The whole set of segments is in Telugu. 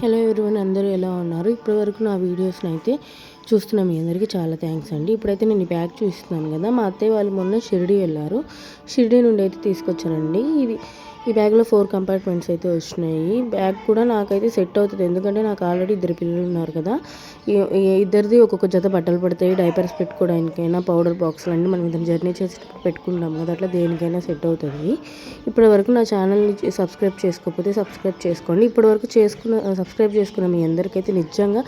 హలో ఎవరివన్ అందరూ ఎలా ఉన్నారు? ఇప్పటివరకు నా వీడియోస్ని అయితే చూస్తున్న మీ అందరికీ చాలా థ్యాంక్స్ అండి. ఇప్పుడైతే నేను బ్యాగ్ చూస్తున్నాను కదా మా అత్తయ్య వాళ్ళు మొన్న షిరిడి వెళ్ళారు. షిరిడి నుండి అయితే తీసుకొచ్చానండి ఇది ఈ బ్యాగ్లో ఫోర్ కంపార్ట్మెంట్స్ అయితే వచ్చినాయి. బ్యాగ్ కూడా నాకైతే సెట్ అవుతుంది. ఎందుకంటే నాకు ఆల్రెడీ ఇద్దరు పిల్లలు ఉన్నారు కదా. ఇద్దరిది ఒక్కొక్క జత బట్టలు పడతాయి. డైపర్స్ పెట్టుకోవడానికైనా పౌడర్ బాక్స్లు అన్నీ మనం ఇద్దరు జర్నీ చేసి పెట్టుకుంటాం కదా. అట్లా దేనికైనా సెట్ అవుతుంది. ఇప్పటి వరకు నా ఛానల్ని సబ్స్క్రైబ్ చేసుకోకపోతే సబ్స్క్రైబ్ చేసుకోండి. ఇప్పటి వరకు చేసుకున్న సబ్స్క్రైబ్ చేసుకున్న మీ అందరికైతే నిజంగా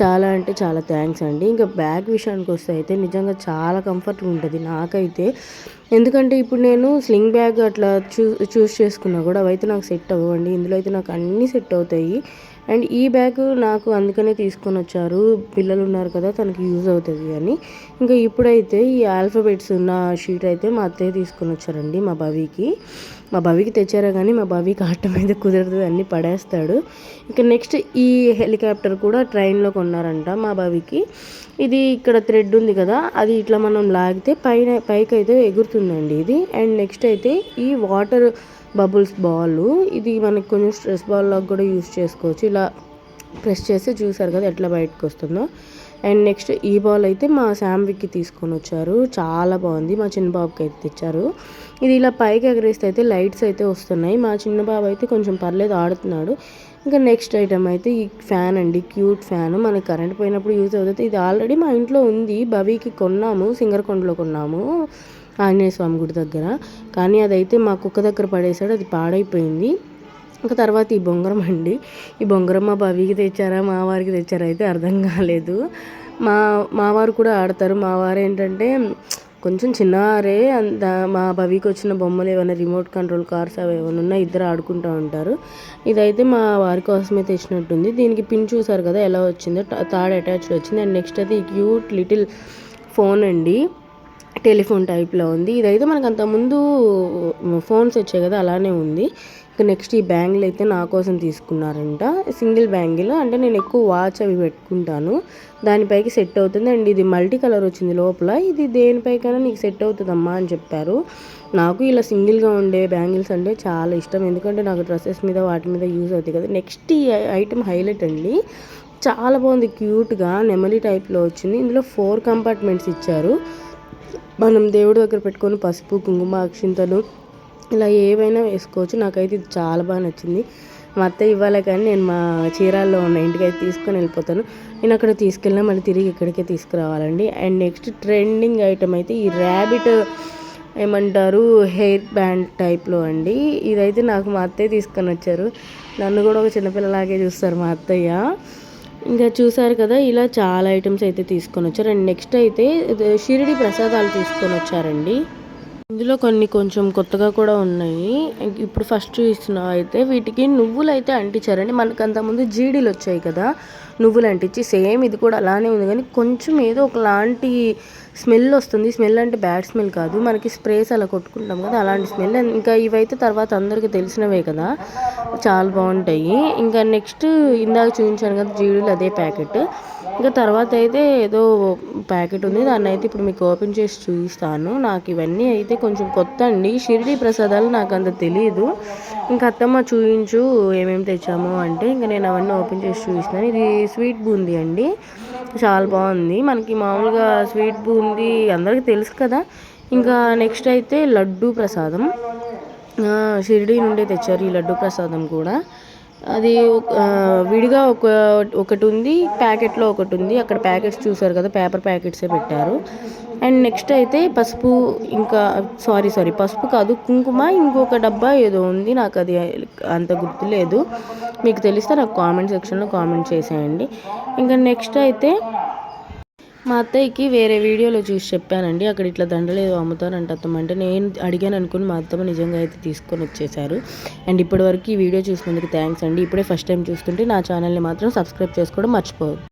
చాలా అంటే చాలా థ్యాంక్స్ అండి. ఇంకా బ్యాగ్ విషయానికి వస్తే అయితే నిజంగా చాలా కంఫర్ట్గా ఉంటుంది. నాకైతే ఎందుకంటే ఇప్పుడు నేను స్లింగ్ బ్యాగ్ అట్లా చూ చూస్ చేసుకున్నా కూడా అవైతే నాకు సెట్ అవ్వండి. ఇందులో అయితే నాకు అన్నీ సెట్ అవుతాయి. అండ్ ఈ బ్యాగ్ నాకు అందుకనే తీసుకొని వచ్చారు. పిల్లలు ఉన్నారు కదా తనకి యూజ్ అవుతుంది అని. ఇంకా ఇప్పుడైతే ఈ ఆల్ఫబెట్స్ ఉన్న షీట్ అయితే మా అత్తయ్య తీసుకొని వచ్చారండి మా భవికి మా భవికి తెచ్చారా కానీ మా భవికి ఆటం అయితే కుదరదు అన్నీ పడేస్తాడు. ఇంకా నెక్స్ట్ ఈ హెలికాప్టర్ కూడా ట్రైన్లో కొన్నారంట మా భవికి ఇది ఇక్కడ థ్రెడ్ ఉంది కదా అది ఇట్లా మనం లాగితే పైన పైకి అయితే ఎగురుతుందండి ఇది. అండ్ నెక్స్ట్ అయితే ఈ వాటర్ బబుల్స్ బాల్. ఇది మనకి కొంచెం స్ట్రెస్ బాల్ లాగా కూడా యూస్ చేసుకోవచ్చు. ఇలా ప్రెస్ చేస్తే చూసారు కదా ఎట్లా బయటకు వస్తుందో. అండ్ నెక్స్ట్ ఈ బాల్ అయితే మా శామ్విక్కి తీసుకొని వచ్చారు. చాలా బాగుంది. మా చిన్న బాబుకి అయితే తెచ్చారు. ఇది ఇలా పైకి ఎగరేస్తే అయితే లైట్స్ అయితే వస్తున్నాయి. మా చిన్న బాబు అయితే కొంచెం పర్లేదు ఆడుతున్నాడు. ఇంకా నెక్స్ట్ ఐటమ్ అయితే ఈ ఫ్యాన్ అండి. Cute fan. మనకి కరెంట్ పోయినప్పుడు యూజ్ అవుతుంది. ఇది ఆల్రెడీ మా ఇంట్లో ఉంది. బవీకి కొన్నాము. సింగర్కొండలో కొన్నాము. ఆంజనేయ స్వామి గుడి దగ్గర. కానీ అదైతే మా కుక్క దగ్గర పడేసాడు అది పాడైపోయింది. ఇంకా తర్వాత ఈ బొంగరం అండి. ఈ బొంగరం మా బావికి తెచ్చారా మా వారికి తెచ్చారా అయితే అర్థం కాలేదు. మా మావారు కూడా ఆడతారు. మా వారు ఏంటంటే కొంచెం చిన్నవారే అంత మా భవికి వచ్చిన బొమ్మలు ఏమైనా రిమోట్ కంట్రోల్ కార్స్ అవి ఏమైనా ఉన్నా ఇద్దరు ఆడుకుంటూ ఉంటారు. ఇదైతే మా వారి కోసమే తెచ్చినట్టుంది. దీనికి పిన్ చూసారు కదా ఎలా వచ్చిందో థర్డ్ అటాచ్డ్ వచ్చింది. అండ్ నెక్స్ట్ అయితే ఈ క్యూట్ లిటిల్ ఫోన్ అండి. టెలిఫోన్ టైప్లో ఉంది. ఇదైతే మనకు అంతకుముందు ఫోన్స్ వచ్చాయి కదా అలానే ఉంది. ఇక నెక్స్ట్ ఈ బ్యాంగిల్ అయితే నా కోసం తీసుకున్నారంట. Single bangle. అంటే నేను ఎక్కువ వాచ్ అవి పెట్టుకుంటాను. దానిపైకి సెట్ అవుతుంది. అండ్ ఇది మల్టీ కలర్ వచ్చింది లోపల. ఇది దేనిపైకైనా నీకు సెట్ అవుతుందమ్మా అని చెప్పారు. నాకు ఇలా సింగిల్గా ఉండే బ్యాంగిల్స్ అంటే చాలా ఇష్టం. ఎందుకంటే నాకు డ్రెస్సెస్ మీద వాటి మీద యూజ్ అవుతాయి కదా. నెక్స్ట్ ఈ ఐటమ్ హైలైట్ అండి. చాలా బాగుంది. క్యూట్గా నెమలి టైప్లో వచ్చింది. ఇందులో ఫోర్ కంపార్ట్మెంట్స్ ఇచ్చారు. మనం దేవుడి దగ్గర పెట్టుకొని పసుపు కుంకుమ అక్షింతలు ఇలా ఏవైనా వేసుకోవచ్చు. నాకైతే ఇది చాలా బాగా నచ్చింది. మా అత్త ఇవ్వాలి కానీ నేను మా చీరాల్లో ఉన్న ఇంటికి అయితే తీసుకొని వెళ్ళిపోతాను. నేను అక్కడ తీసుకెళ్ళినా మళ్ళీ తిరిగి ఇక్కడికే తీసుకురావాలండి. అండ్ నెక్స్ట్ ట్రెండింగ్ ఐటమ్ అయితే ఈ ర్యాబిట్ ఏమంటారు హెయిర్ బ్యాండ్ టైప్లో అండి. ఇదైతే నాకు మా అత్తయ్య తీసుకొని వచ్చారు. నన్ను కూడా ఒక చిన్నపిల్లలాగే చూస్తారు మా అత్తయ్య. ఇంకా చూసారు కదా ఇలా చాలా ఐటమ్స్ అయితే తీసుకొని వచ్చారు. అండ్ నెక్స్ట్ అయితే షిరిడి ప్రసాదాలు తీసుకొని వచ్చారండి. ఇందులో కొన్ని కొంచెం కొత్తగా కూడా ఉన్నాయి. ఇప్పుడు ఫస్ట్ చూసిన అయితే వీటికి నువ్వులు అయితే అంటించారండి. మనకు అంతకుముందు జీడీలు వచ్చాయి కదా నువ్వులు అంటించి సేమ్ ఇది కూడా అలానే ఉంది. కానీ కొంచెం ఏదో ఒకలాంటి స్మెల్ వస్తుంది. స్మెల్ అంటే బ్యాడ్ స్మెల్ కాదు. మనకి స్ప్రేస్ అలా కొట్టుకుంటాం కదా అలాంటి స్మెల్. ఇంకా ఇవైతే తర్వాత అందరికీ తెలిసినవే కదా చాలా బాగుంటాయి. ఇంకా నెక్స్ట్ ఇందాక చూపించాను కదా జీడీలు అదే ప్యాకెట్. ఇంకా తర్వాత అయితే ఏదో ప్యాకెట్ ఉంది. దాన్ని అయితే ఇప్పుడు మీకు ఓపెన్ చేసి చూపిస్తాను. నాకు ఇవన్నీ అయితే కొంచెం కొత్త అండి. షిరిడి ప్రసాదాలు నాకు అంత తెలియదు ఇంకా అత్తమ్మ చూపించు ఏమేమి తెచ్చాము అంటే ఇంకా నేను అవన్నీ ఓపెన్ చేసి చూపిస్తాను ఇది స్వీట్ బూందీ అండి. చాలా బాగుంది. మనకి మామూలుగా స్వీట్ బూంది అందరికీ తెలుసు కదా. ఇంకా నెక్స్ట్ అయితే లడ్డు ప్రసాదం. షిరిడి నుండే తెచ్చారు ఈ లడ్డు ప్రసాదం కూడా. అది విడిగా ఒక ఒకటి ఉంది ప్యాకెట్లో ఒకటి ఉంది అక్కడ ప్యాకెట్స్ చూసారు కదా పేపర్ ప్యాకెట్సే పెట్టారు. అండ్ నెక్స్ట్ అయితే పసుపు ఇంకా సారీ సారీ పసుపు కాదు కుంకుమ ఇంకొక డబ్బా ఏదో ఉంది. నాకు అది అంత గుర్తులేదు మీకు తెలిస్తే నాకు కామెంట్ సెక్షన్లో కామెంట్ చేసేయండి. ఇంకా నెక్స్ట్ అయితే మా అత్తయ్యకి వేరే వీడియోలో చూసి చెప్పానండి. అక్కడ ఇట్లా దండలు ఏదో అమ్ముతారంట అత్తమ్మ అంటే నేను అడిగాను అనుకుని మా అత్తమ్మ నిజంగా అయితే తీసుకొని వచ్చేసారు. అండ్ ఇప్పటివరకు ఈ వీడియో చూసినందుకు థ్యాంక్స్ అండి. ఇప్పుడే ఫస్ట్ టైం చూస్తుంటే నా ఛానల్ని మాత్రం సబ్స్క్రైబ్ చేసుకోవడం మర్చిపోదు